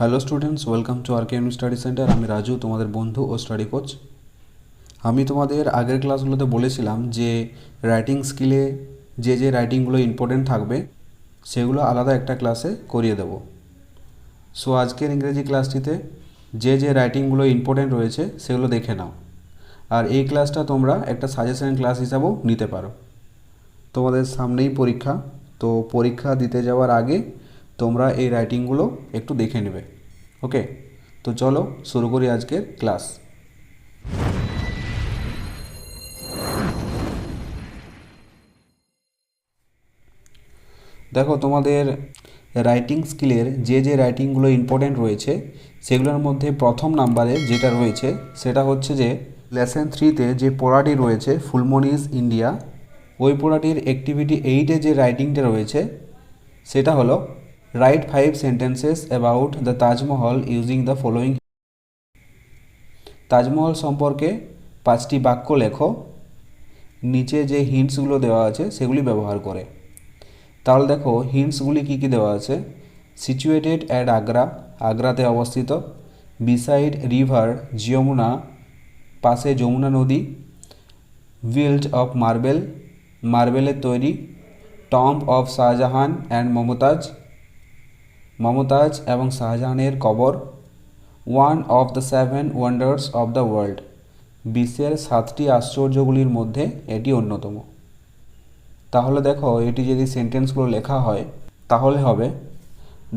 Hello students welcome to R K study centre আমি রাজু, তোমাদের বন্ধু ও স্টাডি কোচ আমি তোমাদের আগের ক্লাসগুলোতে বলেছিলাম যে রাইটিং স্কিলে যে যে রাইটিংগুলো ইম্পর্টেন্ট থাকবে, সেগুলো আলাদা একটা ক্লাসে করিয়ে দেব। সো আজকের ইংরেজি ক্লাসটিতে যে যে রাইটিংগুলো ইম্পর্টেন্ট রয়েছে, সেগুলো দেখে নাও। আর এই ক্লাসটা তোমরা একটা সাজেশন ক্লাস হিসাবেও নিতে পারো। তোমাদের সামনেই পরীক্ষা। তো পরীক্ষা দিতে যাওয়ার আগে তোমরা এই রাইটিংগুলো একটু দেখে নেবে। ওকে তো চলো শুরু করি আজকের ক্লাস দেখো, তোমাদের রাইটিং স্কিলের যে যে রাইটিংগুলো ইম্পর্টেন্ট রয়েছে, সেগুলোর মধ্যে প্রথম নাম্বারে যেটা রয়েছে, সেটা হচ্ছে যে লেসন থ্রিতে যে পড়াটি রয়েছে ফুলমনিজ ইন্ডিয়া, ওই পড়াটির অ্যাক্টিভিটি এইটে যে রাইটিংটা রয়েছে, সেটা হলো write five sentences about the Taj Mahal using the following Taj Mahal সম্পর্কে পাঁচটি বাক্য লেখো। নিচে যে হিন্টসগুলো দেওয়া আছে, সেগুলি ব্যবহার করে। তাহলে দেখো হিন্টসগুলি কী কী দেওয়া আছে? সিচুয়েটেড অ্যাট আগ্রা আগ্রাতে অবস্থিত। বিসাইড রিভার যমুনা, পাশে যমুনা নদী। বিল্ড অফ মার্বেল মার্বেলের তৈরি। Tomb of Shah Jahan and Mumtaz Mumtaz এবং শাহজাহানের কবর one of the seven wonders of the world বিশ্বের সাতটি আশ্চর্যগুলির মধ্যে এটি অন্যতম। তাহলে দেখো, এটি যদি সেন্টেন্সগুলো লেখা হয়, তাহলে হবে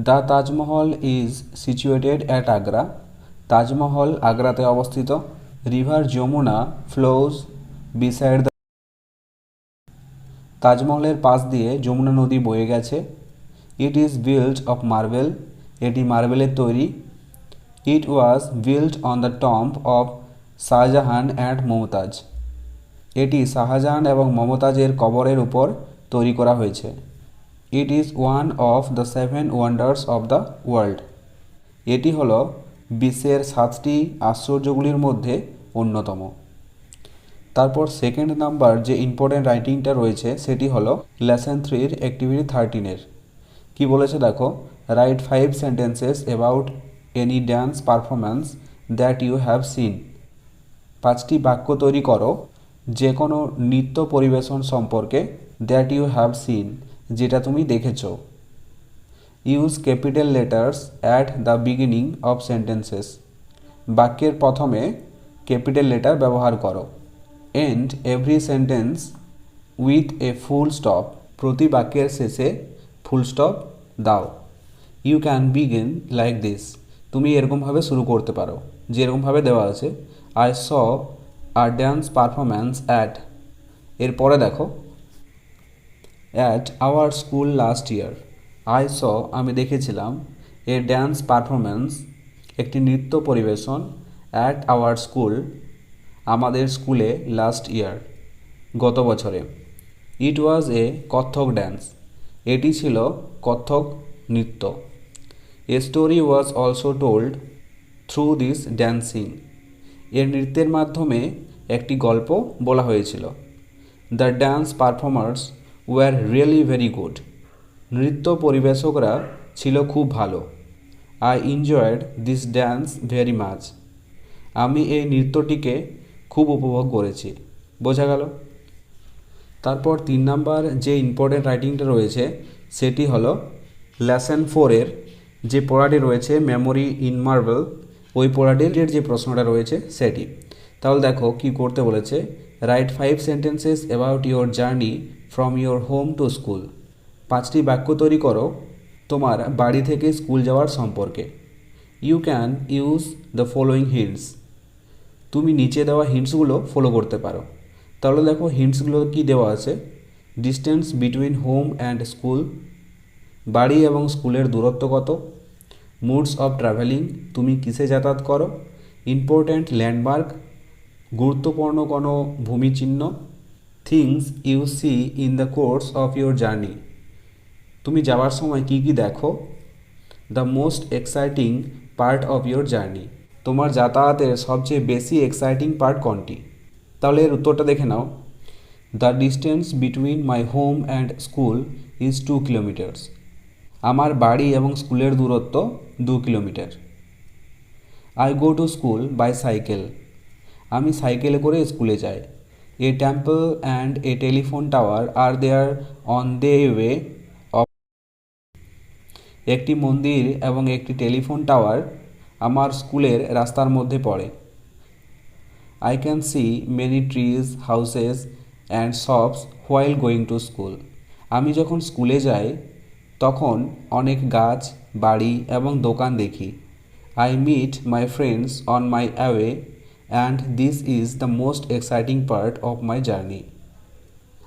the Taj Mahal is situated at Agra Taj Mahal আগ্রাতে অবস্থিত। River Yamuna flows beside the তাজমহলের পাশ দিয়ে যমুনা নদী বয়ে গেছে। It is build of marble এটি মার্বেলের তৈরি। It was build on the tomb of Shah Jahan and Mumtaz এটি শাহজাহান এবং মমতাজের কবরের উপর তৈরি করা হয়েছে। It is one of the seven wonders of the world এটি হলো বিশ্বের সাতটি আশ্চর্যগুলির মধ্যে অন্যতম। তারপর সেকেন্ড নাম্বার যে ইম্পর্টেন্ট রাইটিংটা রয়েছে, সেটি হলো লেসন থ্রির অ্যাক্টিভিটি থার্টিনের কি বলেছে দেখো? Write five sentences about any dance performance that you have seen পাঁচটি বাক্য তৈরি করো যে কোনো নৃত্য পরিবেশন সম্পর্কে দ্যাট ইউ হ্যাভ সিন যেটা তুমি দেখেছ। Use capital letters at the beginning of sentences বাক্যের প্রথমে ক্যাপিটাল লেটার ব্যবহার করো। End every sentence with a full stop প্রতি বাক্যের শেষে ফুল স্টপ দাও। You can begin like this তুমি এরকমভাবে শুরু করতে পারো, যেরকমভাবে দেওয়া আছে। I saw a dance performance at এরপরে দেখো। At our school last year I saw আমি দেখেছিলাম এ ড্যান্স পারফরম্যান্স একটি নৃত্য পরিবেশন অ্যাট আওয়ার স্কুল আমাদের স্কুলে লাস্ট ইয়ার গত বছরে। ইট ওয়াজ এ কত্থক ড্যান্স এটি ছিল কত্থক নৃত্য। A story was also told through this dancing এর নৃত্যের মাধ্যমে একটি গল্প বলা হয়েছিল। The dance performers were really very good নৃত্য পরিবেশকরা ছিল খুব ভালো। I enjoyed this dance very much আমি এই নৃত্যটিকে খুব উপভোগ করেছি। বোঝা গেল? তারপর তিন নাম্বার যে ইম্পর্টেন্ট রাইটিংটা রয়েছে, সেটি হলো লেসন ফোরের যে পড়াটি রয়েছে মেমোরি ইন মার্বেল ওই পড়াটির যে প্রশ্নটা রয়েছে, সেটি। তাহলে দেখো কি করতে বলেছে write five sentences about your journey from your home to school পাঁচটি বাক্য তৈরি করো, তোমার বাড়ি থেকে স্কুল যাওয়ার সম্পর্কে। You can use the following hints তুমি নিচে দেওয়া হিন্টসগুলো ফলো করতে পারো। তাহলে দেখো হিন্টসগুলো কি দেওয়া আছে? Distance between home and school বাড়ি এবং স্কুলের দূরত্ব কত? মুডস অফ ট্রাভেলিং তুমি কিসে যাতায়াত করো? ইম্পর্ট্যান্ট ল্যান্ডমার্ক গুরুত্বপূর্ণ কোনো ভূমিচিহ্ন? Things you see in the course of your journey তুমি যাওয়ার সময় কি কি দেখো? The most exciting part of your journey তোমার যাতায়াতের সবচেয়ে বেশি এক্সাইটিং পার্ট কোনটি? তাহলে এর উত্তরটা দেখে নাও। The distance between my home and school is two kilometres আমার বাড়ি এবং স্কুলের দূরত্ব দু kilometre. I go to school by cycle আমি সাইকেলে করে স্কুলে যাই। A temple and a telephone tower are there on the way of একটি মন্দির এবং একটি টেলিফোন টাওয়ার আমার স্কুলের রাস্তার মধ্যে পড়ে। I can see many trees houses and shops while going to school আমি যখন স্কুলে যাই, তখন অনেক গাছ, বাড়ি এবং দোকান দেখি। I meet my friends on my away and this is the most exciting part of my journey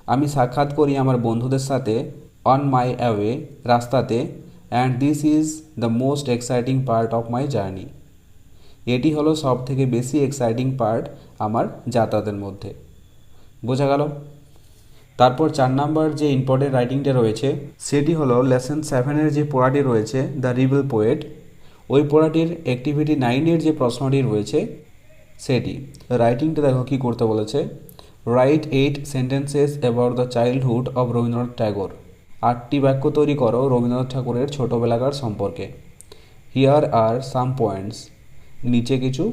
আমি সাক্ষাৎ করি আমার বন্ধুদের সাথে অন মাই অ্যাওয়ে রাস্তাতে and this is the most exciting part of my journey এটি হলো সব থেকে বেশি এক্সাইটিং পার্ট আমার যাতায়াতের মধ্যে। বোঝা গেল? তারপর চার নাম্বার যে ইম্পর্টেন্ট রাইটিংটা রয়েছে, সেটি হলো লেসন সেভেনের যে পড়াটি রয়েছে দ্য রিবেল পোয়েট ওই পড়াটির অ্যাক্টিভিটি নাইনের যে প্রশ্নটি রয়েছে, সেটি। রাইটিংটা দেখো কী করতে বলেছে। Write eight sentences about the childhood of Rabindranath Tagore আটটি বাক্য তৈরি করো রবীন্দ্রনাথ ঠাকুরের ছোটোবেলাকার সম্পর্কে। হিয়ার আর সাম পয়েন্টস নিচে কিছু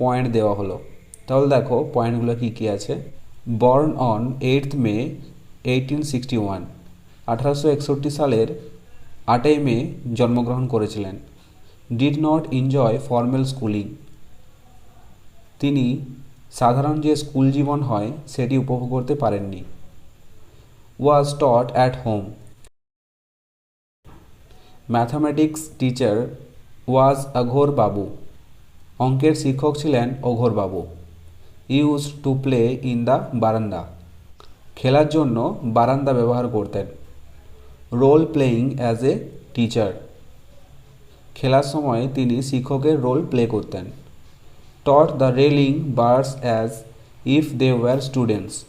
পয়েন্ট দেওয়া হলো। তাহলে দেখো পয়েন্টগুলো কী কী আছে? Born on eight May eighteen sixty one আঠারোশো একষট্টি সালের আটই মে জন্মগ্রহণ করেছিলেন। Did not enjoy formal schooling তিনি সাধারণ যে স্কুল জীবন হয়, সেটি উপভোগ করতে পারেননি। Was taught at home mathematics teacher was Aghor babu অঙ্কের শিক্ষক ছিলেন Aghor babu use to play in the veranda খেলার জন্য বারান্দা ব্যবহার করতেন। Role playing as a teacher খেলার সময় তিনি শিক্ষকের রোল প্লে করতেন। Taught the railing bars as if they were students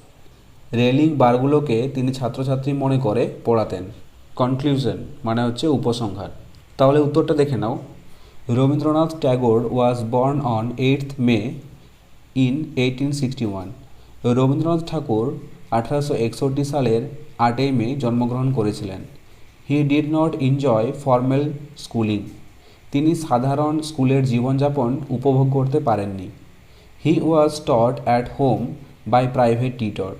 railing বারগুলোকে তিনি ছাত্রছাত্রী মনে করে পড়াতেন। কনক্লুশন মানে হচ্ছে উপসংহার। তাহলে উত্তরটা দেখে নাও। Was born on eight May in eighteen sixty one Rabindranath Tagore আঠারোশো একষট্টি সালের আটই মে জন্মগ্রহণ করেছিলেন। He did not enjoy formal schooling তিনি সাধারণ স্কুলের জীবনযাপন উপভোগ করতে পারেননি। He was taught at home by private tutor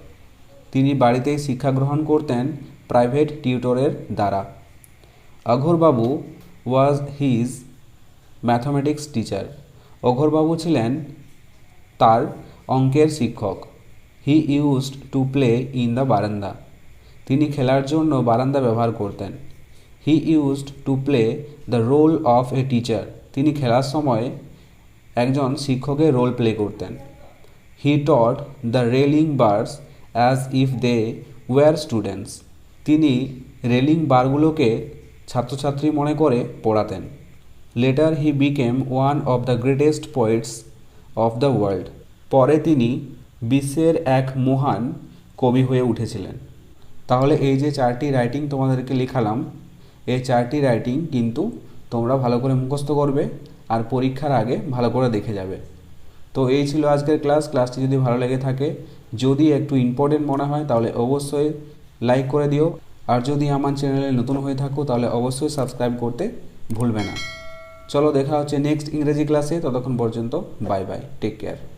তিনি বাড়িতেই শিক্ষা গ্রহণ করতেন প্রাইভেট টিউটরের দ্বারা। Aghorbabu was his mathematics teacher Aghorbabu ছিলেন তার অঙ্কের শিক্ষক। He used to play in the veranda তিনি খেলার জন্য বারান্দা ব্যবহার করতেন। He used to play the role of a teacher তিনি খেলার সময় একজন শিক্ষকের রোল প্লে করতেন। He taught the railing birds as if they were students তিনি রেলিং বারগুলোকে ছাত্রছাত্রী মনে করে পড়াতেন। Later he became one of the greatest poets of the world পরে তিনি বিশ্বের এক মহান কবি হয়ে উঠেছিলেন। তাহলে এই যে চারটি রাইটিং তোমাদেরকে লেখালাম, এই চারটি রাইটিং কিন্তু তোমরা ভালো করে মুখস্থ করবে আর পরীক্ষার আগে ভালো করে দেখে যাবে। তো এই ছিল আজকের ক্লাস ক্লাসটি যদি ভালো লেগে থাকে, যদি একটু ইম্পর্টেন্ট মনে হয়, তাহলে অবশ্যই লাইক করে দিও। আর যদি আমার চ্যানেলে নতুন হয়ে থাকো, তাহলে অবশ্যই সাবস্ক্রাইব করতে ভুলবে না। চলো দেখা হচ্ছে নেক্সট ইংরেজি ক্লাসে ততক্ষণ পর্যন্ত বাই বাই টেক কেয়ার